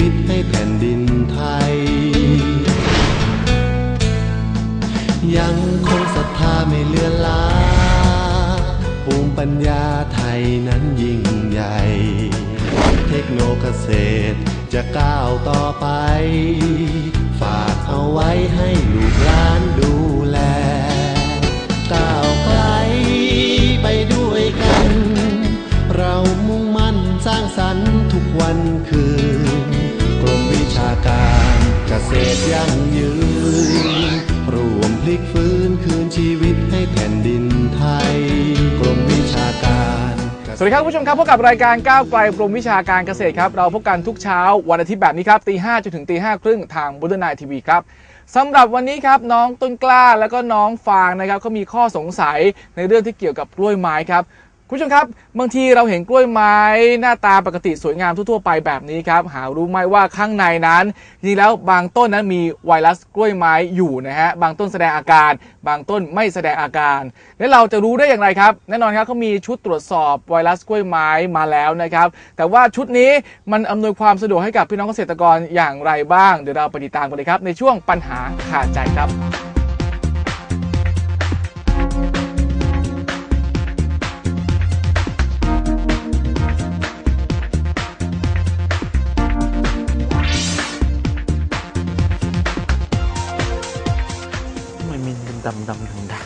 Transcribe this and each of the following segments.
ิต นั้นยิ่งใหญ่ เทคโนเกษตรจะก้าวต่อไป ฝากเอาไว้ให้ลูกหลานดูแล ก้าวไกลไปด้วยกัน เรามุ่งมั่นสร้างสรรค์ทุกวันคืน กรมวิชาการเกษตรยั่งยืน วัสดีครับผู้ชมครับพบกับรายการก้าวไกลกรมวิชาการเกษตรครับ เราพบกันทุกเช้าวันอาทิตย์แบบนี้ครับตีห้จนถึงตีห้าครึ่งทางบุตรนายทีวีครับสำหรับวันนี้ครับน้องต้นกล้าแล้วก็น้องฟางนะครับเขามีข้อสงสัยในเรื่องที่เกี่ยวกับกล้วยไม้ครับ คุณผู้ชมครับบางทีเราเห็นกล้วยไม้หน้าตาปกติสวยงามทั่วๆไปแบบนี้ครับ หารู้ไหมว่าข้างในนั้นจริงแล้วบางต้นนั้นมีไวรัสกล้วยไม้อยู่นะฮะบางต้นแสดงอาการ บางต้นไม่แสดงอาการ และเราจะรู้ได้อย่างไรครับแน่นอนครับเขามีชุดตรวจสอบไวรัสกล้วยไม้มาแล้วนะครับ แต่ว่าชุดนี้มันอำนวยความสะดวกให้กับพี่น้องเกษตรกรอย่างไรบ้างเดี๋ยวเราไปติดตามกันเลยครับในช่วงปัญหาขาดใจครับ ดำดำดังดัง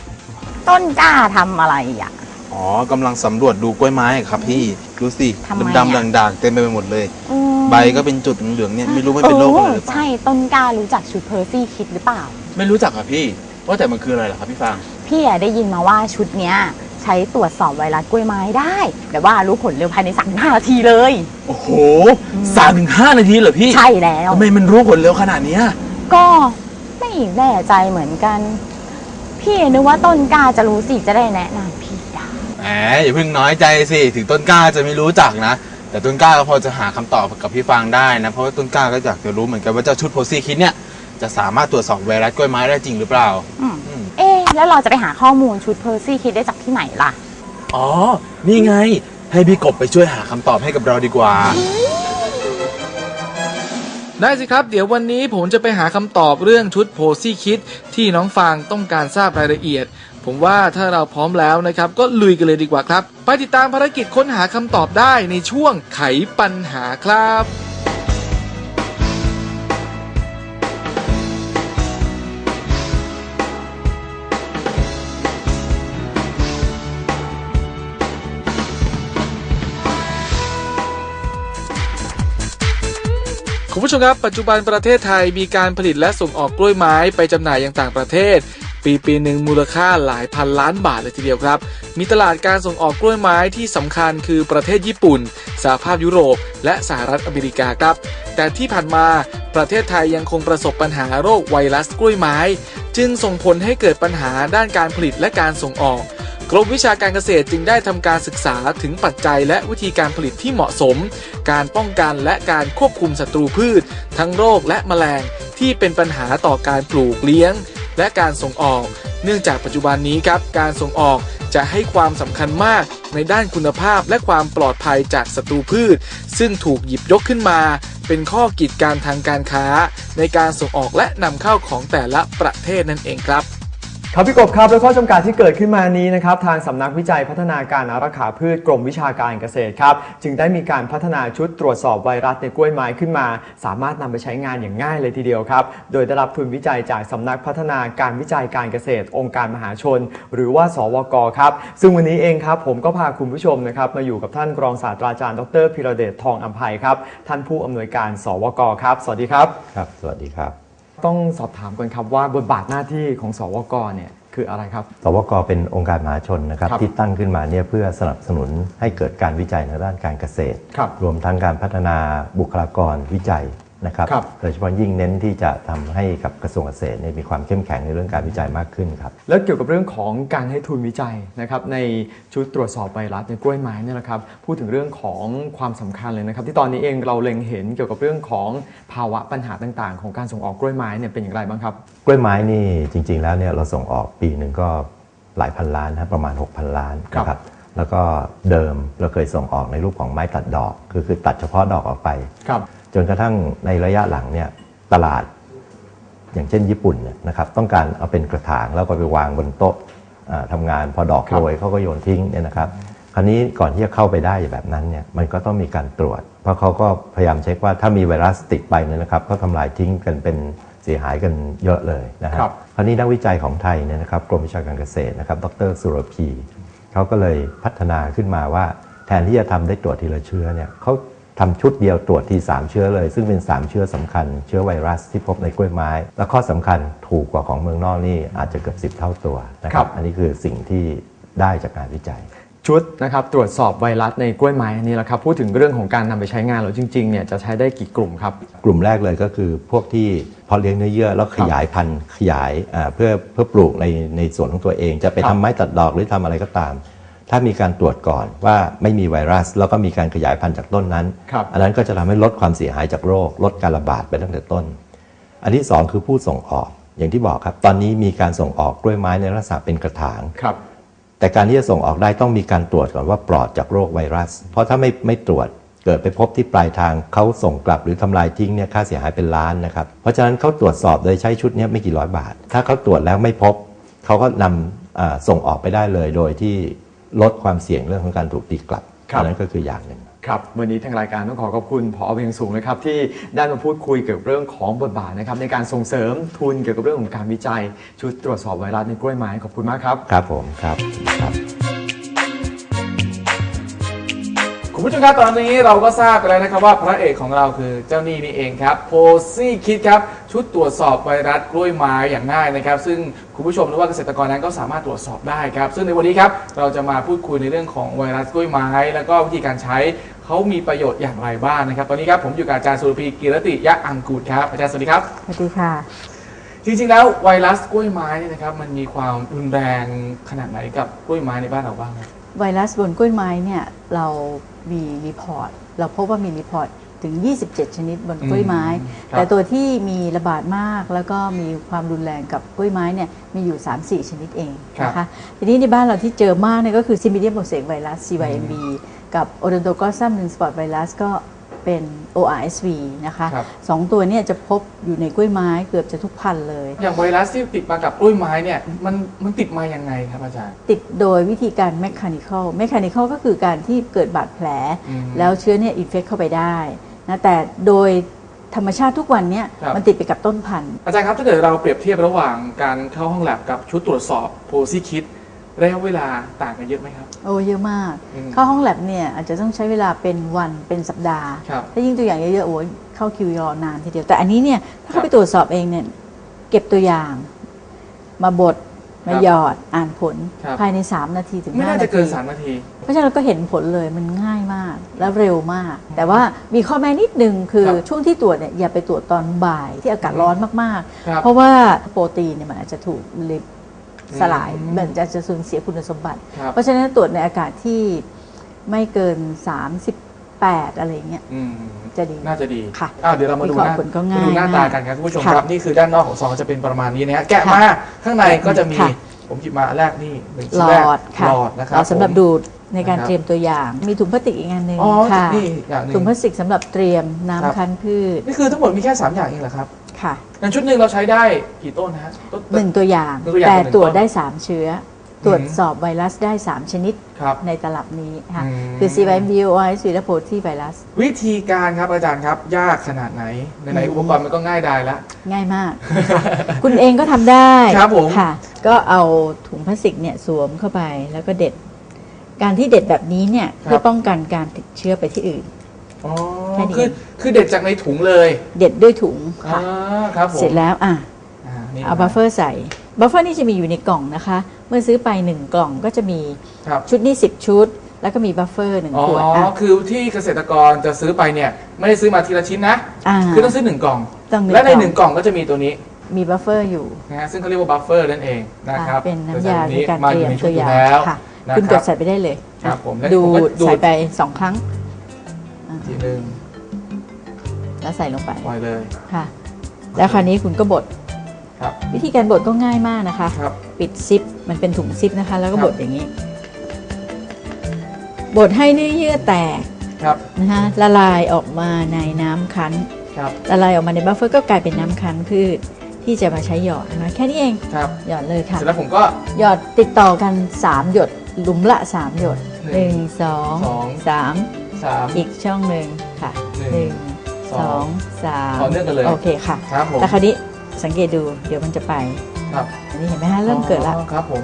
ต้นกล้าทำอะไรอะ อ๋อกำลังสำรวจดูกล้วยไม้ครับพี่ดูสิทำไมดำอะๆด่างๆเต็มไปหมดเลย อืมใบก็เป็นจุดเหลืองๆเนี่ยไม่รู้ไม่เป็นโรคอะไรหรือเปล่าใช่ต้นกล้ารู้จักชุดเพอร์ซี่คิดหรือเปล่า ไม่รู้จักครับพี่ ว่าแต่มันคืออะไรเหรอครับพี่ฟางพี่อะได้ยินมาว่าชุดเนี้ย ใช้ตรวจสอบไวรัสกล้วยไม้ได้ แต่ว่ารู้ผลเร็วภายใน35นาทีเลย โอ้โหสามถึงห้านาทีเหรอพี่ใช่แล้ว ทำไมมันรู้ผลเร็วขนาดเนี้ยก็ไม่แน่ใจเหมือนกัน พี่นึกว่าต้นกล้าจะรู้สิจะได้แนะนำพี่ได้แหมอย่าเพิ่งน้อยใจสิถึงต้นกล้าจะไม่รู้จักนะ แต่ต้นกล้าก็พอจะหาคำตอบกับพี่ฟางได้นะ เพราะว่าต้นกล้าก็อยากจะรู้เหมือนกันว่าเจ้าชุดโพซี่คิดเนี่ยจะสามารถตรวจสอบไวรัสกล้วยไม้ได้จริงหรือเปล่า อืมอืม เอ๊ะแล้วเราจะไปหาข้อมูลชุดเพอร์ซี่คิดได้จากที่ไหนล่ะ อ๋อ นี่ไง ให้พี่กบไปช่วยหาคำตอบให้กับเราดีกว่า ได้สิครับ เดี๋ยววันนี้ผมจะไปหาคำตอบเรื่องชุดโพซี่คิดที่น้องฟางต้องการทราบรายละเอียด ผมว่าถ้าเราพร้อมแล้วนะครับ ก็ลุยกันเลยดีกว่าครับ ไปติดตามภารกิจค้นหาคำตอบได้ในช่วงไขปัญหาครับ คุณผู้ชมครับ ปัจจุบันประเทศไทยมีการผลิตและส่งออกกล้วยไม้ไปจำหน่ายยังต่างประเทศ ปีปีหนึ่งมูลค่าหลายพันล้านบาทเลยทีเดียวครับ มีตลาดการส่งออกกล้วยไม้ที่สำคัญคือประเทศญี่ปุ่นสหภาพยุโรป และสหรัฐอเมริกาครับ แต่ที่ผ่านมาประเทศไทยยังคงประสบปัญหาโรคไวรัสกล้วยไม้ จึงส่งผลให้เกิดปัญหาด้านการผลิตและการส่งออก กรมวิชาการเกษตรจึงได้ทำการศึกษาถึงปัจจัยและวิธีการผลิตที่เหมาะสม การป้องกันและการควบคุมศัตรูพืช ทั้งโรคและแมลงที่เป็นปัญหาต่อการปลูกเลี้ยง และการส่งออก เนื่องจากปัจจุบันนี้ครับการส่งออกจะให้ความสำคัญมากในด้านคุณภาพและความปลอดภัยจากศัตรูพืช ซึ่งถูกหยิบยกขึ้นมา เป็นข้อกีดกันทางการค้า ในการส่งออกและนำเข้าของแต่ละประเทศนั่นเองครับ ครับพี่กบครับและข้อจำกัดที่เกิดขึ้นมานี้นะครับทางสำนักวิจัยพัฒนาการอารักขาพืชกรมวิชาการเกษตรครับจึงได้มีการพัฒนาชุดตรวจสอบไวรัสในกล้วยไม้ขึ้นมา สามารถนำไปใช้งานอย่างง่ายเลยทีเดียวครับ โดยได้รับทุนวิจัยจากสำนักพัฒนาการวิจัยการเกษตร องค์การมหาชน หรือว่าสวกครับซึ่งวันนี้เองครับผมก็พาคุณผู้ชมนะครับมาอยู่กับท่านรองศาสตราจารย์ดรพิรเดชทองอัมภัยครับท่านผู้อำนวยการสวกครับ สวัสดีครับครับ สวัสดีครับ ต้องสอบถามกันครับว่าบทบาทหน้าที่ของสวกเนี่ยคืออะไรครับ สวกเป็นองค์การมหาชนนะครับครับที่ตั้งขึ้นมาเนี่ยเพื่อสนับสนุนให้เกิดการวิจัยในด้านการเกษตรครับรวมทั้งการพัฒนาบุคลากรวิจัย นะครับครับโดยเฉพาะยิ่งเน้นที่จะทำให้กับกระทรวงเกษตรเนี่ยมีความเข้มแข็งในเรื่องการวิจัยมากขึ้นครับแล้วเกี่ยวกับเรื่องของการให้ทุนวิจัยนะครับในชุดตรวจสอบไวรัสในกล้วยไม้เนี่ยนะครับพูดถึงเรื่องของความสำคัญเลยนะครับ ที่ตอนนี้เองเราเล็งเห็นเกี่ยวกับเรื่องของภาวะปัญหาต่างๆ ของการส่งออกกล้วยไม้เนี่ยเป็นอย่างไรบ้างครับ กล้วยไม้นี่จริง ๆ แล้วเนี่ยเราส่งออกปีหนึ่งก็หลายพันล้านนะครับประมาณ 6,000 ล้านครับนะครับแล้วก็เดิมเราเคยส่งออกในรูปของไม้ตัดดอก คือคือตัดเฉพาะดอกออกไปครับ จนกระทั่งในระยะหลังเนี่ยตลาด อย่างเช่นญี่ปุ่นเนี่ยนะครับต้องการเอาเป็นกระถางแล้วก็ไปวางบนโต๊ะอ่าทำงานพอดอกครับโรยเขาก็โยนทิ้งเนี่ยนะครับคราวนี้ก่อนที่จะเข้าไปได้แบบนั้นเนี่ยมันก็ต้องมีการตรวจ เพราะเขาก็พยายามเช็คว่าถ้ามีไวรัสติดไปเนี่ยนะครับเขาทำลายทิ้งกันเป็นเสียหายกันเยอะเลยนะคครัรับบคราวนี้นักวิจัยของไทยเนี่ยนะครับกรมวิชาการเกษตรนะครับ ดรสุรพีเขาก็เลยพัฒนาขึ้นมาว่า แทนที่จะทำได้ตรวจทีละเชื้อเนี่ยเขา ทำชุดเดียวตรวจที3เชื้อเลย ซึ่งเป็น 3 เชื้อสำคัญ เชื้อไวรัสที่พบในกล้วยไม้ และข้อสำคัญถูกกว่าของเมืองนอกนี่อาจจะเกือบ 10 เท่าตัวนะคครัรับบอันนี้คือสิ่งที่ได้จากงานวิจัยชุดนะครับตรวจสอบไวรัสในกล้วยไม้อันนี้แหละครับพูดถึงเรื่องของการนำไปใช้งานแล้วจริงๆเนี่ยจะใช้ได้กี่กลุ่มครับ กลุ่มแรกเลยก็คือพวกที่เพาะเลี้ยงเนื้อเยื่อแล้วขยายพันธุ์ขยายอ่าเพื่อเพื่อปลูกในในส่วนของตัวเอง จะไปครัทำบไม้ตัดดอกหรือทำอะไรก็ตาม ถ้ามีการตรวจก่อนว่าไม่มีไวรัส แล้วก็มีการขยายพันธุ์จากต้นนั้นครับอันนั้นก็จะทำให้ลดความเสียหายจากโรค ลดการระบาดไปตั้งแต่ต้น อันที่สองคือผู้ส่งออกอย่างที่บอกครับ ตอนนี้มีการส่งออกกล้วยไม้ในลักษณะเป็นกระถางครับแต่การที่จะส่งออกได้ต้องมีการตรวจก่อนว่าปลอดจากโรคไวรัส เพราะถ้าไม่ไม่ตรวจเกิดไปพบที่ปลายทางเขาส่งกลับหรือทำลายทิ้งเนี่ยค่าเสียหายเป็นล้านนะครับเพราะฉะนั้นเขาตรวจสอบโดยใช้ชุดเนี้ยไม่กี่ร้อยบาท ถ้าเขาตรวจแล้วไม่พบเขาก็นำอ่าส่งออกไปได้เลยโดยที่ ลดความเสี่ยงเรื่องของการถูกตีกลับครับอันนั้นก็คืออย่างหนึ่งครับวันนี้ทางรายการต้องขอขอบคุณผอเพียงสูงนะครับที่ได้มาพูดคุยเกี่ยวกับเรื่องของบทบาทนะครับในการส่งเสริมทุนเกี่ยวกับเรื่องของการวิจัย ชุดตรวจสอบไวรัสในกล้วยไม้ขอบคุณมากครับ ครับผมครับครับ ผู้ชมครับตอนนี้เราก็ทราบไปแล้วนะครับว่าพระเอกของเราคือเจ้านี่นี่เองครับโพซี่คิดครับชุดตรวจสอบไวรัสกล้วยไม้อย่างง่ายนะครับ ซึ่งคุณผู้ชมหรือว่าเกษตรกรนั้นก็สามารถตรวจสอบได้ครับ ซึ่งในวันนี้ครับเราจะมาพูดคุยในเรื่องของไวรัสกล้วยไม้ แล้วก็วิธีการใช้เขามีประโยชน์อย่างไรบ้างนะครับ ตอนนี้ครับผมอยู่กับอาจารย์สุรพีกิรติยะอังกูดครับอาจารย์สวัสดีครับสวัสดีค่ะ จริงๆแล้วไวรัสกล้วยไม้เนี่ยนะครับมันมีความรุนแรงขนาดไหนกับกล้วยไม้ในบ้านเราบ้างครับ ไวรัสบนกล้วยไม้เนี่ยเรามีรีพอร์ต เราพบว่ามีรีพอร์ตถึง 27 ชนิดบนกล้วยไม้อืมครับแต่ตัวที่มีระบาดมากแล้วก็มีความรุนแรงกับกล้วยไม้เนี่ยมีอยู่ 3-4 ชนิดเองนะคะทีนี้ในบ้านเราที่เจอมากเนี่ยก็คือซิมิเดียมโมเสกไวรัส CYMB กับโอ o นโ o ก o ซัมหนึ่งสปอตไวรัสก็ เป็น ORSV นะคะครับ สองตัวเนี่ยจะพบอยู่ในกล้วยไม้เกือบจะทุกพันธุ์เลย อย่างไวรัสที่ติดมากับกล้วยไม้เนี่ยมันมันติดมายังไงครับอาจารย์ ติดโดยวิธีการ mechanical mechanical ก็คือการที่เกิดบาดแผล อืมแล้วเชื้อเนี่ยอินเฟกเข้าไปได้นะแต่โดยธรรมชาติทุกวันเนี่ยครับ มันติดไปกับต้นพันธุ์ อาจารย์ครับถ้าเกิดเราเปรียบเทียบระหว่างการเข้าห้องแลบกับชุดตรวจสอบโพซี่คิด ระยะเวลาต่างกันเยอะไหมครับ โอ้เยอะมาก อืมเข้าห้องแลบเนี่ยอาจจะต้องใช้เวลาเป็นวันเป็นสัปดาห์ ครับถ้ายิ่งตัวอย่างเยอะๆโอ้ยเข้าคิวรอนานทีเดียว แต่อันนี้เนี่ยถ้าครับเข้าไปตรวจสอบเองเนี่ยเก็บตัวอย่าง มาบดมาครับหยอดอ่านผลครับ ภายใน 3 นาทีถึงไม่5น่านาจะเกินทีสามนาที เพราะฉะนั้นเราก็เห็นผลเลยมันง่ายมากและเร็วมาก แต่ว่ามีข้อแม้นิดนึงคือครับช่วงที่ตรวจเนี่ยอย่าไปตรวจตอนบ่ายที่อากาศร้อนมากครับ ๆ เพราะว่าโปรตีนเนี่ยมันอาจจะถูกลิบ สลายอืมมันอาจจะสูญเสียคุณสมบัติ ครับเพราะฉะนั้นตรวจในอากาศที่ไม่เกิน 38 อะไรเงี้ยอืมจะดี น่าจะดีค่ะอ้าวเดี๋ยวเรามาดูหน้าวิเคราะห์ผลก็ง่ายมาดูหน้าตามากกันครับคุณผู้ชมค่ะครับนี่คือด้านนอกของซองจะเป็นประมาณนี้นะฮะแกะมาข้างในก็จะมีค่ะ ผมหยิบมาอันแรกนี่หนึ่งหชิ้ลนแรกอดค่ะหลอดนะคหรัลบอดสำหรับผม ดูดในการนะครับ เตรียมตัวอย่าง มีถุงพลาสติกอีกอันหนึ่งอ๋อค่ะนี่อย่างหนึ่ง ถุงพลาสติกสำหรับเตรียมครับ น้ำคั้นพืช นี่คือทั้งหมดมีแค่ 3 อย่างเองเหรอครับ ค่ะงั้นชุดหนึ่งเราใช้ได้กี่ต้นนะฮะต้น หนึ่งตัวอย่างหนึ่งตัวอย่างแต่ต่อหนึ่งตรวจต้นได้ 3 เชื้อ ตรวจสอบไวรัสได้ 3 ชนิดครับในตลับนี้ค่ะอืม คือ CYMV ORS และโพลีไวรัส วิธีการครับอาจารย์ครับยากขนาดไหนไหนๆอุปกรณ์มันก็ง่ายดายแล้วง่ายมาก คุณเองก็ทำได้ครับผม ค่ะ ก็เอาถุงพลาสติกเนี่ยสวมเข้าไปแล้วก็เด็ด การที่เด็ดแบบนี้เนี่ยเพื่อป้องกันการติดเชื้อไปที่อื่น อ๋อ แค่นี้คือคือเด็ดจากในถุงเลยเด็ดด้วยถุงอ่าค่ะครับผมเสร็จแล้วอะอ่านี่เอาบัฟเฟอร์ใส่บัฟเฟอร์นี่จะมีอยู่ในกล่องนะคะ เมื่อซื้อไป 1 กล่องก็จะมีครับชุดนี้ 10 ชุด แล้วก็มีบัฟเฟอร์หนึ่งอ๋อขวดอะคือที่เกษตรกรจะซื้อไปเนี่ยไม่ได้ซื้อมาทีละชิ้นนะอ่าคือต้องซื้อหนึ่งกล่อง ต้องหนึ่งและในกล่อง หนึ่งกล่องก็จะมีตัวนี้มีบัฟเฟอร์อยู่ นะฮะซึ่งเขาเรียกว่าบัฟเฟอร์นั่นเองนะครับอะเป็นน้ำยาแต่ในการมาเตอรียยู่มในชุตัดวอยู่อย่างแล้วค่ะ นะคุณคกรัดบใส่ไปได้เลยครับผมแล้วดูผมก็ดูด ใส่ไปสองครั้ง ทีหนึ่ง แล้วใส่ลงไปปล่อยเลยค่ะ แล้วคราวนี้คุณก็บดครับ วิธีการบดก็ง่ายมากนะคะ ครับ ปิดซิปมันเป็นถุงซิปนะคะ แล้วก็ครับบดอย่างนี้บดให้เนื้อเยื่อแตกครับนะคะละลายออกมาในน้ำคั้นครับละลายออกมาในบัฟเฟอร์ก็กลายเป็นน้ำคั้นพืชที่จะมาใช้หยอดนะคะแค่นี้เองครับหยอดเลยค่ะเสร็จแล้วผมก็หยอดติดต่อกัน 3 หยดหลุมละ 3 หยดหนึ่ง1 2สอง3สามอีกช่องหนึ่งค่ะหนึ่ง1 สอง2 3ต่อเนื่องกันเลยโอเคค่ะ ครับผมแต่คราวนี้สังเกตดูเดี๋ยวมันจะไปครับอันนี้เห็นไหมคะเริ่มเกิดแล้วอ๋อครับผม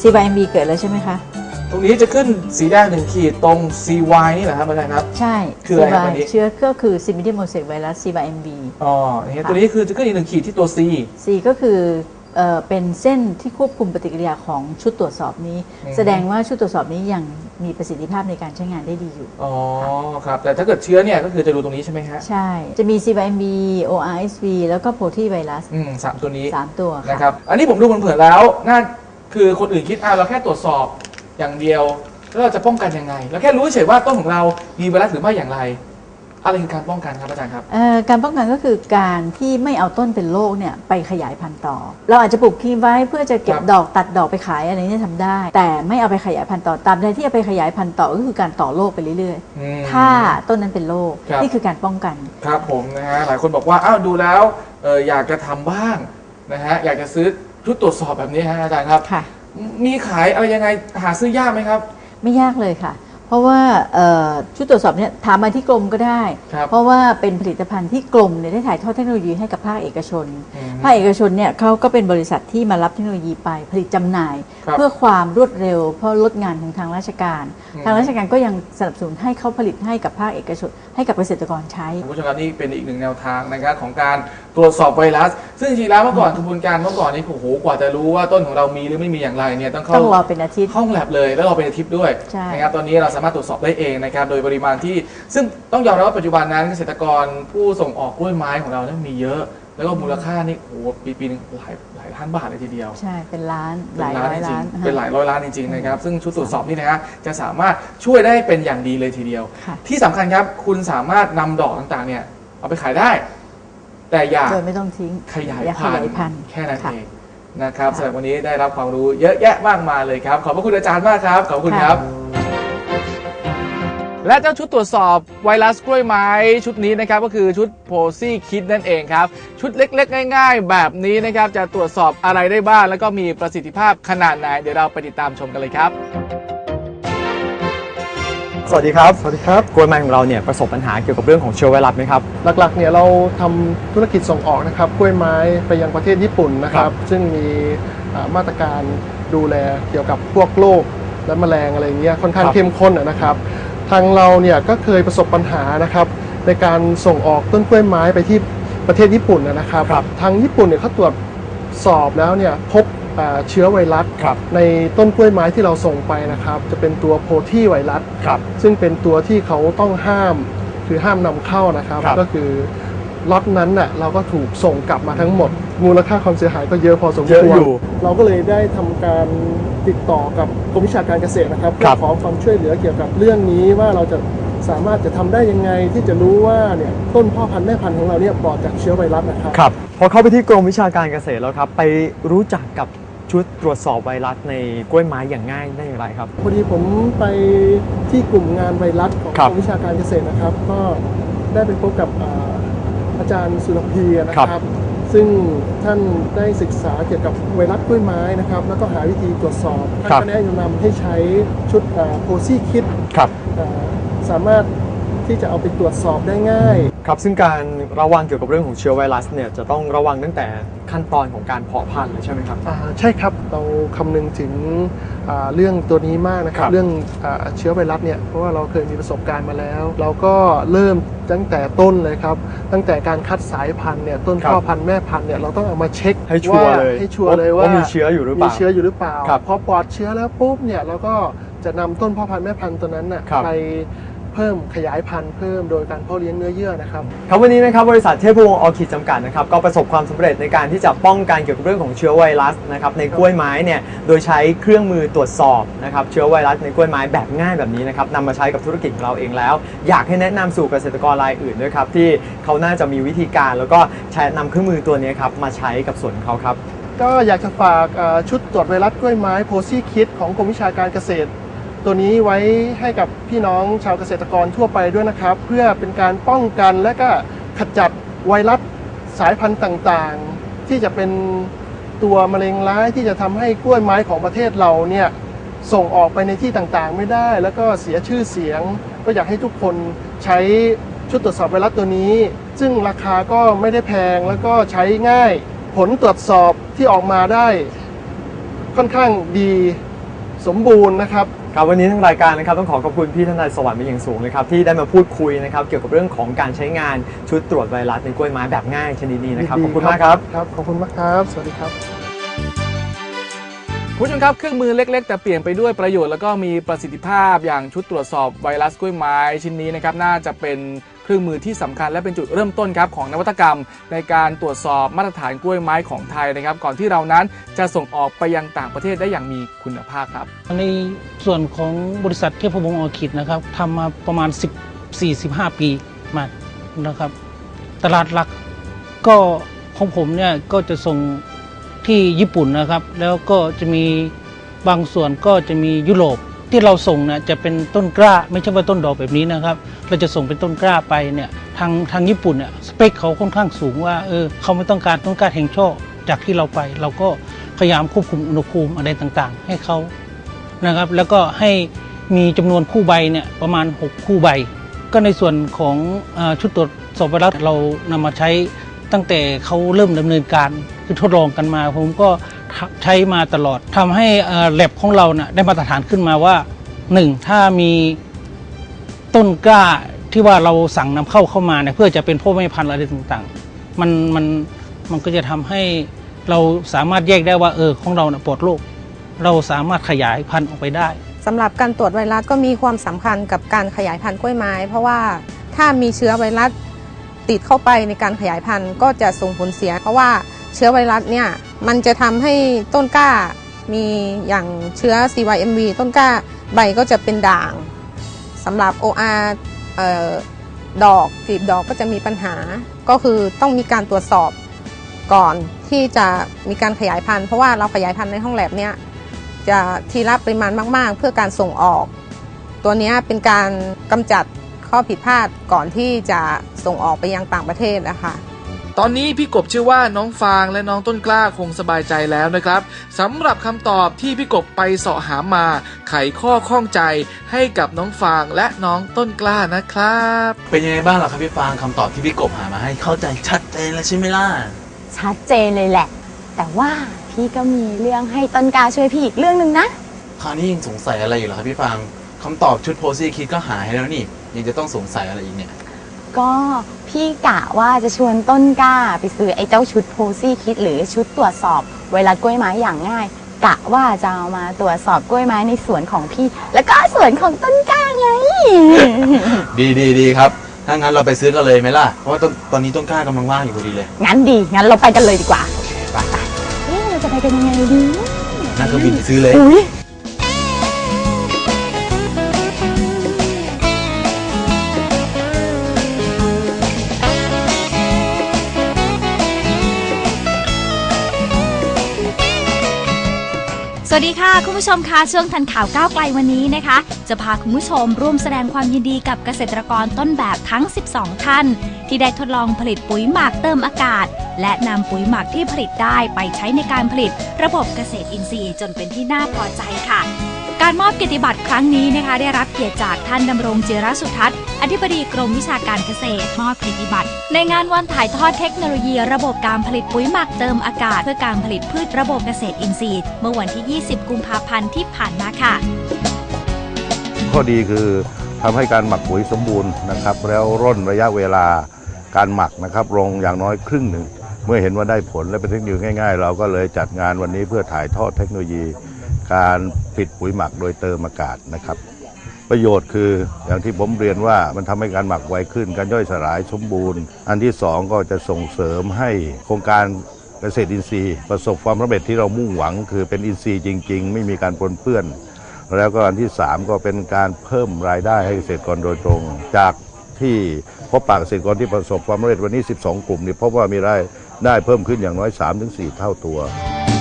CYMB เกิดแล้วใช่ไหมคะ ตรงนี้จะขึ้นสีแดงหนึ่งขีดตรง CY นี่แหละครับอาจารย์ครับ ใช่คืออะไรครับ CY อันนี้เชื้อก็คือ Simidium mosaic virus CYMB อ๋อนี่ตัวนี้คือจะขึ้นอีกหนึ่งขีดที่ตัว C C ก็คือ เอ่อเป็นเส้นที่ควบคุมปฏิกิริยาของชุดตรวจสอบนี้ อืม แสดงว่าชุดตรวจสอบนี้ยังมีประสิทธิภาพในการใช้งานได้ดีอยู่ อ๋อครับแต่ถ้าเกิดเชื้อเนี่ยก็คือจะดูตรงนี้ใช่ไหมฮะใช่ จะมี CYMB ORSV แล้วก็ Poti virus อืมสามตัวนี้สามตัวนะคค่ะรับอันนี้ผมดูเผินๆแล้วน่าคือคนอื่นคิดอะเราแค่ตรวจสอบอย่างเดียว แล้วเราจะป้องกันยังไงเราแค่รู้เฉยๆว่าต้นของเรามีไวรัสหรือไม่อย่างไร อะไรคือการป้องกันครับอาจารย์ครับ เอ่อการป้องกันก็คือการที่ไม่เอาต้นเป็นโรคเนี่ยไปขยายพันธุ์ต่อ เราอาจจะปลูกทิ้งไว้เพื่อจะเก็บครับดอกตัดดอกไปขายอะไรเนี่ยทำได้ แต่ไม่เอาไปขยายพันธุ์ต่อตามใดที่เอาไปขยายพันธุ์ต่อก็คือการต่อโรคไปเรื่อยอืมๆ ถ้าต้นนั้นเป็นโรคครับ นี่คือการป้องกัน ครับผมนะฮะหลายคนบอกว่าอ้าวดูแล้วเอออยากจะทำบ้างนะฮะอยากจะซื้อชุดตรวจสอบแบบนี้ฮะอาจารย์ครับ ค่ะ มีขายอะไรยังไงหาซื้อยากไหมครับ ไม่ยากเลยค่ะ เพราะว่าเอ่อชุดตรวจสอบเนี่ยถามมาที่กรมก็ได้ครับเพราะว่าเป็นผลิตภัณฑ์ที่กรมเนี่ยได้ถ่ายทอดเทคโนโลยีให้กับภาคเอกชนอืมภาคเอกชนเนี่ยเขาก็เป็นบริษัทที่มารับเทคโนโลยีไปผลิตจำหน่ายครับเพื่อความรวดเร็ว เพราะลดงานของทางราชการอืมทางราชการก็ยังสนับสนุนให้เขาผลิตให้กับภาคเอกชน ให้กับเกษตรกรใช้คุณผู้ชมครับนี่เป็นอีกหนึ่งแนวทางนะครับของการ ตรวจสอบไวรัส ซึ่งจริงๆแล้วเมื่อก่อนกระบวนการเมื่อก่อนนี่โอ้โหกว่าจะรู้ว่าต้นของเรามีหรือไม่มีอย่างไรเนี่ยต้องเข้าต้องรอเป็นอาทิตย์ ห้องแลบเลยแล้วเราเป็นอาทิตย์ด้วยใช่ นะครับตอนนี้เราสามารถตรวจสอบได้เองนะครับโดยปริมาณที่ ซึ่งต้องยอมรับว่าปัจจุบันนั้นเกษตรกรผู้ส่งออกกล้วยไม้ของเราเนี่ยมีเยอะ แล้วก็มูลค่านี่โอ้โหปีปีหนึงหลายหลายล้านบาทเลยทีเดียว ใช่เป็นล้านหเป็ลายนร้ล้านอยจริล้างนๆเป็นหลายร้อยล้านจริงๆนะครับ ซึ่งชุดตรวจสอบนี่นะฮะจะสามารถช่วยได้เป็นอย่างดีเลยทีเดียว ค่ะ ที่สำคัญครับ คุณสามารถนำดอกต่างๆเนี่ยเอาไปขายได้ แต่อย่าโดยไม่ต้องทิ้งขยายอย่าพัขนยายธุ์พันธุ์แค่นั้นค่ะ เองนะครับค่ะสำหรับวันนี้ได้รับความรู้เยอะแยะมากมายเลยครับ ขอบพระคุณอาจารย์มากครับ ขอบคุณครับ และเจ้าชุดตรวจสอบไวรัสกล้วยไม้ชุดนี้นะครับก็คือชุดโพซี่คิดนั่นเองครับ ชุดเล็กๆ ง่าย ๆ แบบนี้นะครับจะตรวจสอบอะไรได้บ้างแล้วก็มีประสิทธิภาพขนาดไหนเดี๋ยวเราไปติดตามชมกันเลยครับ สวัสดีครับ สวัสดีครับกล้วยไม้ของเราเนี่ยประสบปัญหาเกี่ยวกับเรื่องของเชื้อไวรัสไหมครับ หลักๆเนี่ยเราทำธุรกิจส่งออกนะครับกล้วยไม้ไปยังประเทศญี่ปุ่นนะคครัรับบซึ่งมีอ่ามาตรการดูแลเกี่ยวกับพวกโรคและแมลงอะไรเงี้ยค่อนข้างเข้มข้นอะนะครับ ทางเราเนี่ยก็เคยประสบปัญหานะครับในการส่งออกต้นกล้วยไม้ไปที่ประเทศญี่ปุ่นอะนะครับครับ ทางญี่ปุ่นเนี่ยเขาตรวจสอบแล้วเนี่ยพบอ่า เชื้อไวรัสครับในต้นกล้วยไม้ที่เราส่งไปนะครับ จะเป็นตัวโพธีไวรัสครับซึ่งเป็นตัวที่เขาต้องห้ามคือห้ามนำเข้านะครับครับก็คือล็อตนั้นน่ะเราก็ถูกส่งกลับมาทั้งหมด มูลค่าความเสียหายก็เยอะพอสมเยอะควอรยู่เราก็เลยได้ทำการติดต่อกับกรมวิชาการเกษตรนะครับคเพื่รัอบขอความช่วยเหลือเกี่ยวกับเรื่องนี้ว่าเราจะสามารถจะทำได้ยังไงที่จะรู้ว่าเนี่ยต้นพ่อพันธุ์แม่พันธุ์ของเราเนี่ยปลอดจากเชื้อไวรัสนะครับครับพอเข้าไปที่กรมวิชาการเกษตรแล้วครับ ไปรู้จักกับ ชุดตรวจสอบไวรัสในกล้วยไม้อย่างง่ายได้อย่างไรครับ พอดีผมไปที่กลุ่มงานไวรัสของครักบรมวิชาการเกษตรนะครับ ก็ได้ไปพบกับอ่าอาจารย์สุรพีนะคครัรับบซึ่งท่านได้ศึกษาเกี่ยวกับไวรัสกล้วยไม้นะครับ แล้วก็หาวิธีตรวจสอบท่านครับก็แนะนำให้ใช้ชุดโพซี่คิดครับสามารถ ที่จะเอาไปตรวจสอบได้ง่าย ครับซึ่งการระวังเกี่ยวกับเรื่องของเชื้อไวรัสเนี่ยจะต้องระวังตั้งแต่ขั้นตอนของการเพาะพันธุ์เลยใช่ไหมครับ อ่าใช่ครับเราคำนึงถึงอ่าเรื่องตัวนี้มากนะครัครับบ เรื่องอาเชื้อไวรัสเนี่ยเพราะว่าเราเคยมีประสบการณ์มาแล้ว เราก็เริ่มตั้งแต่ต้นเลยครับ ตั้งแต่การคัดสายพันธุ์เนี่ยต้นพ่อพันธุ์แม่พันธุ์เนี่ยเราต้องเอามาเช็คให้ชัวร์เลยาให้ชัวร์เลยว่าว่า มีเชื้ออยู่หรือเปล่ามีเชื้ออยู่หรือเปล่า ครับพอปลอดเชื้อแล้วปุ๊บเนี่ยเราก็จะนำต้นพ่อพันธุ์แม่พันธุ์ตัวนั้นน่ะครับไป เพิ่มขยายพันธุ์เพิ่มโดยการเพาะเลี้ยงเนื้อเยื่อนะครับ ครับวันนี้นะครับบริษัทเทพวงศ์ออคิดจำกัดนะครับก็ประสบความสำเร็จในการที่จะป้องกันเกี่ยวกับเรื่องของเชื้อไวรัสนะครับในกล้วยไม้เนี่ยโดยใช้เครื่องมือตรวจสอบนะครับเชื้อไวรัสในกล้วยไม้แบบง่ายแบบนี้นะครับนำมาใช้กับธุรกิจของเราเองแล้ว อยากให้แนะนำสู่เกษตรกรรายอื่นด้วยครับที่เขาน่าจะมีวิธีการ แล้วก็ใช้นำเครื่องมือตัวนี้ครับมาใช้กับสวนเขาครับก็อยากจะฝากชุดตรวจไวรัสกล้วยไม้โพซี่คิดของกรมวิชาการเกษตร ตัวนี้ไว้ให้กับพี่น้องชาวเกษตรกรทั่วไปด้วยนะครับ เพื่อเป็นการป้องกันและก็ขจัดไวรัสสายพันธุ์ต่างๆ ที่จะเป็นตัวมะเร็งร้ายที่จะทำให้กล้วยไม้ของประเทศเราเนี่ยส่งออกไปในที่ต่างๆ ไม่ได้ แล้วก็เสียชื่อเสียง ก็อยากให้ทุกคนใช้ชุดตรวจสอบไวรัสตัวนี้ ซึ่งราคาก็ไม่ได้แพงแล้วก็ใช้ง่าย ผลตรวจสอบที่ออกมาได้ ค่อนข้างดีสมบูรณ์นะครับ ครับวันนี้ทางรายการนะครับต้องขอขอบคุณพี่ทนายสวรรค์เป็นอย่างสูงเลยครับที่ได้มาพูดคุยนะครับเกี่ยวกับเรื่องของการใช้งานชุดตรวจไวรัสในกล้วยไม้แบบง่ายชนิดนี้นะครับขอบคุณมากครับครับขอบคุณมากครับ สวัสดีครับคุณผู้ชมครับเครื่องมือเล็ก ๆ แต่เปลี่ยนไปด้วยประโยชน์แล้วก็มีประสิทธิภาพอย่างชุดตรวจสอบไวรัสกล้วยไม้ชิ้นนี้นะครับน่าจะเป็น เครื่องมือที่สำคัญและเป็นจุดเริ่มต้นครับของนวัตกรรม ในการตรวจสอบมาตรฐานกล้วยไม้ของไทยนะครับ ก่อนที่เรานั้นจะส่งออกไปยังต่างประเทศได้อย่างมีคุณภาพครับในส่วนของบริษัทเทพวงศ์ออคิดนะครับทำมาประมาณ10 45ปีมานะครับ ตลาดหลักก็ของผมเนี่ยก็จะส่งที่ญี่ปุ่นนะครับ แล้วก็จะมีบางส่วนก็จะมียุโรป ที่เราส่งเนี่ยจะเป็นต้นกล้า ไม่ใช่ว่าต้นดอกแบบนี้นะครับเราจะส่งเป็นต้นกล้าไปเนี่ยทางทางญี่ปุ่นเนี่ยสเปคเขาค่อนข้างสูงว่าเออเขาไม่ต้องการต้นกล้าแห่งโชคจากที่เราไป เราก็พยายามควบคุมอุณหภูมิอะไรต่างๆ ให้เขานะครับ แล้วก็ให้มีจำนวนคู่ใบเนี่ยประมาณ 6 คู่ใบ ก็ในส่วนของอชุดตรวจสอบไวรัสเรานำมาใช้ตั้งแต่เขาเริ่มดำเนินการคือทดลองกันมา ผมก็ ใช้มาตลอดทำให้แลบของเราเนะ่ยได้มาตรฐานขึ้นมาว่า 1. ถ้ามีต้นกล้าที่ว่าเราสั่งนำเข้าเข้ามาเนี่ยเพื่อจะเป็นพ่อแม่พันธุ์อะไรต่างๆ มันมันมันก็จะทำให้เราสามารถแยกได้ว่าเออของเราเนี่ยปลอดโรคเราสามารถขยายพันธุ์ออกไปได้สำหรับการตรวจไวรัสก็มีความสำคัญกับการขยายพันธุ์กล้วยไม้ เพราะว่าถ้ามีเชื้อไวรัสติดเข้าไปในการขยายพันธุ์ก็จะส่งผลเสีย เพราะว่าเชื้อไวรัสเนี่ย มันจะทำให้ต้นกล้ามีอย่างเชื้อ CYMV ต้นกล้าใบก็จะเป็นด่างสำหรับ OR ออดอกกลีบดอกก็จะมีปัญหา ก็คือต้องมีการตรวจสอบก่อนที่จะมีการขยายพันธุ์เพราะว่าเราขยายพันธุ์ในห้องแลบเนี่ยจะทีละปริมาณมาก ๆ เพื่อการส่งออก ตัวนี้เป็นการกำจัดข้อผิดพลาดก่อนที่จะส่งออกไปยังต่างประเทศนะคะ ตอนนี้พี่กบเชื่อว่าน้องฟางและน้องต้นกล้าคงสบายใจแล้วนะครับสำหรับคำตอบที่พี่กบไปเสาะหามา ไขข้อข้องใจให้กับน้องฟางและน้องต้นกล้านะครับ เป็นยังไงบ้างล่ะครับพี่ฟางคำตอบที่พี่กบหามาให้เข้าใจชัดเจนแล้วใช่ไหมล่ะชัดเจนเลยแหละ แต่ว่าพี่ก็มีเรื่องให้ต้นกล้าช่วยพี่อีกเรื่องหนึ่งนะ คราวนี้ยังสงสัยอะไรอยู่เหรอครับพี่ฟางคำตอบชุดโพซี่คิดก็หาให้แล้วนี่ยังจะต้องสงสัยอะไรอีกเนี่ย ก็พี่กะว่าจะชวนต้นกล้าไปซื้อไอ้เจ้าชุดโพซี่คิดหรือชุดตรวจสอบไวรัสกล้วยไม้อย่างง่าย กะว่าจะเอามาตรวจสอบกล้วยไม้ในสวนของพี่ แล้วก็สวนของต้นกล้าไง ดีดีดีครับ ถ้างั้นเราไปซื้อกันเลยไหมล่ะ เพราะว่าตอนตอนนี้ต้นกล้ากำลังว่างอยู่พอดีเลย งั้นดี งั้นเราไปกันเลยดีกว่า ไปเอ๊ะเราจะไปกันยังไงดีนั่งเครื่องบินไปซื้อเลย อุ้ย วัสดีค่ะ คุณผู้ชมคะช่วงทันข่าวก้าวไกลวันนี้นะคะ จะพาคุณผู้ชมร่วมแสดงความยินดีกับเกษตรกรต้นแบบทั้ง 12 ท่าน ที่ได้ทดลองผลิตปุ๋ยหมักเติมอากาศ และนำปุ๋ยหมักที่ผลิตได้ไปใช้ในการผลิต ระบบเกษตรอินทรีย์จนเป็นที่น่าพอใจค่ะ การมอบเกียรติบัตรครั้งนี้นะคะ ได้รับเกียรติจากท่านดำรงเจรสุทัศน์อธิบดีกรมวิชาการเกษตร มอบเกียรติบัตร ในงานวันถ่ายทอดเทคโนโลยี ระบบการผลิตปุ๋ยหมักเติมอากาศ เพื่อการผลิตพืชระบบเกษตรอินทรีย์ เมื่อวันที่ 20 กุมภาพันธ์ที่ผ่านมาค่ะ ข้อดีคือทำให้การหมักปุ๋ยสมบูรณ์นะครับ แล้วร่นระยะเวลาการหมักนะครับลงอย่างน้อยครึ่งหนึ่ง เมื่อเห็นว่าได้ผลและเป็นเทคนิคง่าย ๆ เราก็เลยจัดงานวันนี้เพื่อถ่ายทอดเทคโนโลยี การผลิตปุ๋ยหมักโดยเติมอากาศนะครับ ประโยชน์คืออย่างที่ผมเรียนว่ามันทำให้การหมักไวขึ้น การย่อยสลายสมบูรณ์ อันที่สองก็จะส่งเสริมให้โครงการเกษตรอินทรีย์ ประสบความสำเร็จที่เรามุ่งหวัง คือเป็นอินทรีย์จริง ๆ ไม่มีการปนเปื้อน แล้วก็อันที่สามก็เป็นการเพิ่มรายได้ให้เกษตรกรโดยตรง จากที่พบปะเกษตรกรที่ประสบความสำเร็จวันนี้ 12 กลุ่มนี่พบว่ามีรายได้เพิ่มขึ้นอย่างน้อย 3-4 เท่าตัว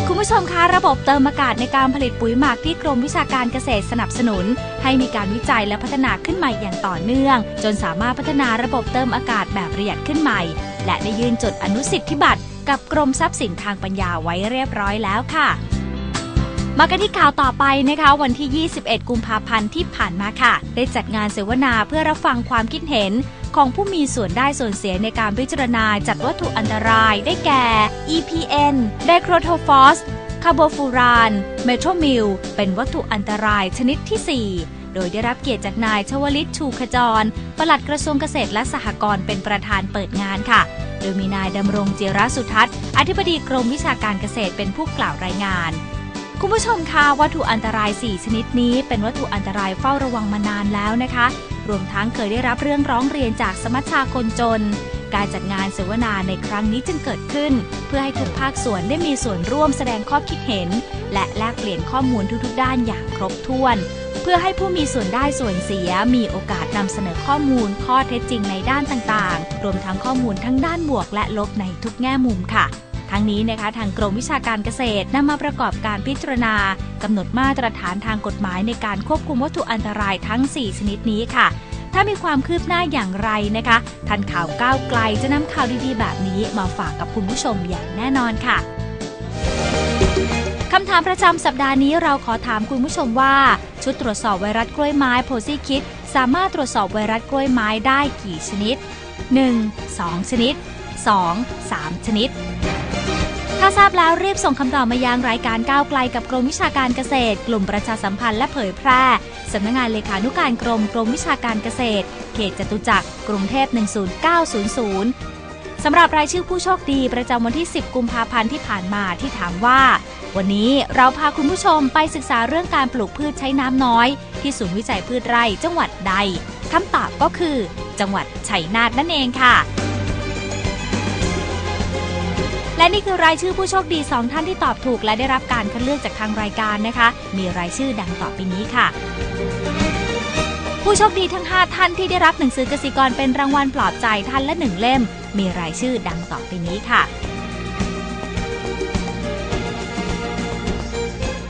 คุณผู้ชมคะระบบเติมอากาศในการผลิตปุ๋ยหมักที่กรมวิชาการเกษตรสนับสนุน ให้มีการวิจัยและพัฒนาขึ้นใหม่อย่างต่อเนื่อง จนสามารถพัฒนาระบบเติมอากาศแบบประหยัดขึ้นใหม่ และได้ยื่นจดอนุสิทธิบัตรกับกรมทรัพย์สินทางปัญญาไว้เรียบร้อยแล้วค่ะ มากันที่ข่าวต่อไปนะคะ วันที่ 21 กุมภาพันธ์ที่ผ่านมาค่ะ ได้จัดงานเสวนาเพื่อรับฟังความคิดเห็น ของผู้มีส่วนได้ส่วนเสียในการพิจารณาจัดวัตถุอันตรายได้แก่ EPN ไดโครโทฟอสคาร์โบฟูราน เมโทรมิล เป็นวัตถุอันตรายชนิดที่ 4 โดยได้รับเกียรติจากนายชวลิตชูขจร ปลัดกระทรวงเกษตรและสหกรณ์เป็นประธานเปิดงานค่ะ โดยมีนายดำรงเจรสุทัศน์ อธิบดีกรมวิชาการเกษตรเป็นผู้กล่าวรายงาน คุณผู้ชมคะวัตถุอันตราย 4 ชนิดนี้ เป็นวัตถุอันตรายเฝ้าระวังมานานแล้วนะคะ รวมทั้งเคยได้รับเรื่องร้องเรียนจากสมัชชาคนจน การจัดงานเสวนาในครั้งนี้จึงเกิดขึ้น เพื่อให้ทุกภาคส่วนได้มีส่วนร่วมแสดงข้อคิดเห็น และแลกเปลี่ยนข้อมูลทุกๆ ด้านอย่างครบถ้วน เพื่อให้ผู้มีส่วนได้ส่วนเสีย มีโอกาสนำเสนอข้อมูล ข้อเท็จจริงในด้านต่างๆ รวมทั้งข้อมูลทั้งด้านบวกและลบในทุกแง่มุมค่ะ ทั้งนี้นะคะทางกรมวิชาการเกษตรนำมาประกอบการพิจารณากำหนดมาตรฐานทางกฎหมายในการควบคุมวัตถุอันตรายทั้ง 4 ชนิดนี้ค่ะ ถ้ามีความคืบหน้าอย่างไรนะคะทันข่าวก้าวไกลจะนำข่าวดีๆ แบบนี้มาฝากกับคุณผู้ชมอย่างแน่นอนค่ะคำถามประจำสัปดาห์นี้เราขอถามคุณผู้ชมว่า ชุดตรวจสอบไวรัสกล้วยไม้โพซี่คิดสามารถตรวจสอบไวรัสกล้วยไม้ได้กี่ชนิด 1. 2 ชนิด 2. 3 ชนิด ถ้าทราบแล้วรีบส่งคำตอบมายังรายการก้าวไกลกับกรมวิชาการเกษตร กลุ่มประชาสัมพันธ์และเผยแพร่สำนักงานเลขานุการกรมกรมวิชาการเกษตร เขตจตุจักรกรุงเทพ 10900 สำหรับรายชื่อผู้โชคดีประจำวันที่ 10 กุมภาพันธ์ที่ผ่านมาที่ถามว่า วันนี้เราพาคุณผู้ชมไปศึกษาเรื่องการปลูกพืชใช้น้ำน้อย ที่ศูนย์วิจัยพืชไร่จังหวัดใดคำตอบก็คือ จังหวัดชัยนาทนั่นเองค่ะ และนี่คือรายชื่อผู้โชคดี 2 ท่านที่ตอบถูก และได้รับการคัดเลือกจากทางรายการนะคะ มีรายชื่อดังต่อไปนี้ค่ะ ผู้โชคดีทั้ง 5 ท่านที่ได้รับหนังสือกสิกรเป็นรางวัลปลอบใจท่านละ1เล่ม มีรายชื่อดังต่อไปนี้ค่ะ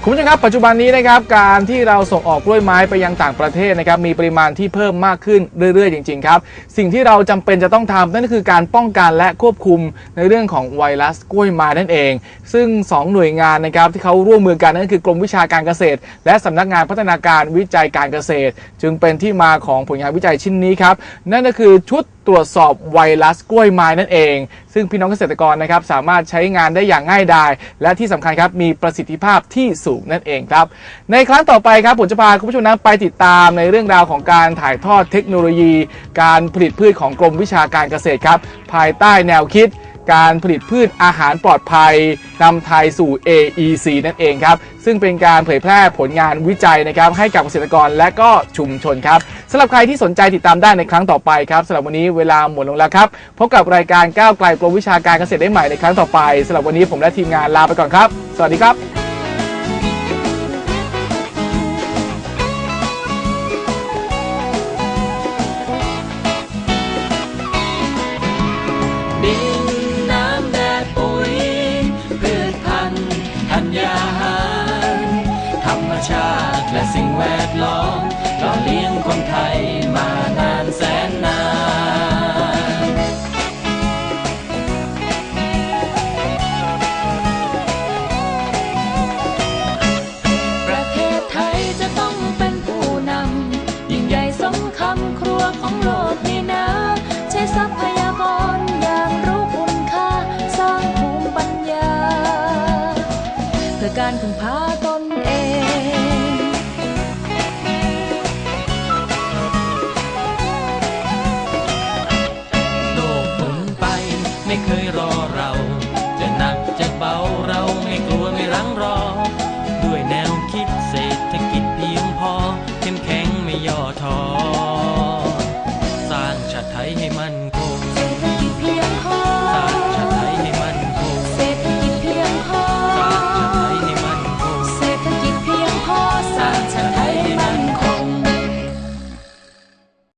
คุณผู้ชมครับปัจจุบันนี้นะครับการที่เราส่งออกกล้วยไม้ไปยังต่างประเทศนะครับมีปริมาณที่เพิ่มมากขึ้นเรื่อยๆ จริงๆครับสิ่งที่เราจำเป็นจะต้องทำนั่นก็คือการป้องกันและควบคุมในเรื่องของไวรัสกล้วยไม้นั่นเอง ซึ่ง 2 หน่วยงานนะครับที่เขาร่วมมือกันนั่นคือกรมวิชาการเกษตร และสำนักงานพัฒนาการวิจัยการเกษตร จึงเป็นที่มาของผลงานวิจัยชิ้นนี้ครับนั่นก็คือชุด ตรวจสอบไวรัสกล้วยไม้นั่นเอง ซึ่งพี่น้องเกษตรกรนะครับสามารถใช้งานได้อย่างง่ายดายและที่สำคัญครับมีประสิทธิภาพที่สูงนั่นเองครับในครั้งต่อไปครับผมจะพาคุณผู้ชมนั้นไปติดตามในเรื่องราวของการถ่ายทอดเทคโนโลยี การผลิตพืชของกรมวิชาการเกษตรครับ ภายใต้แนวคิด การผลิตพืชอาหารปลอดภัยนำไทยสู่ AEC นั่นเองครับซึ่งเป็นการเผยแพร่ผลงานวิจัยนะครับให้กับเกษตรกรและก็ชุมชนครับสำหรับใครที่สนใจติดตามได้ในครั้งต่อไปครับสำหรับวันนี้เวลาหมดลงแล้วครับพบกับรายการก้าวไกลกรมวิชาการเกษตรได้ใหม่ในครั้งต่อไปสำหรับวันนี้ผมและทีมงานลาไปก่อนครับ สวัสดีครับ ดล้อมหล่อเลี้ยงคนไทยมา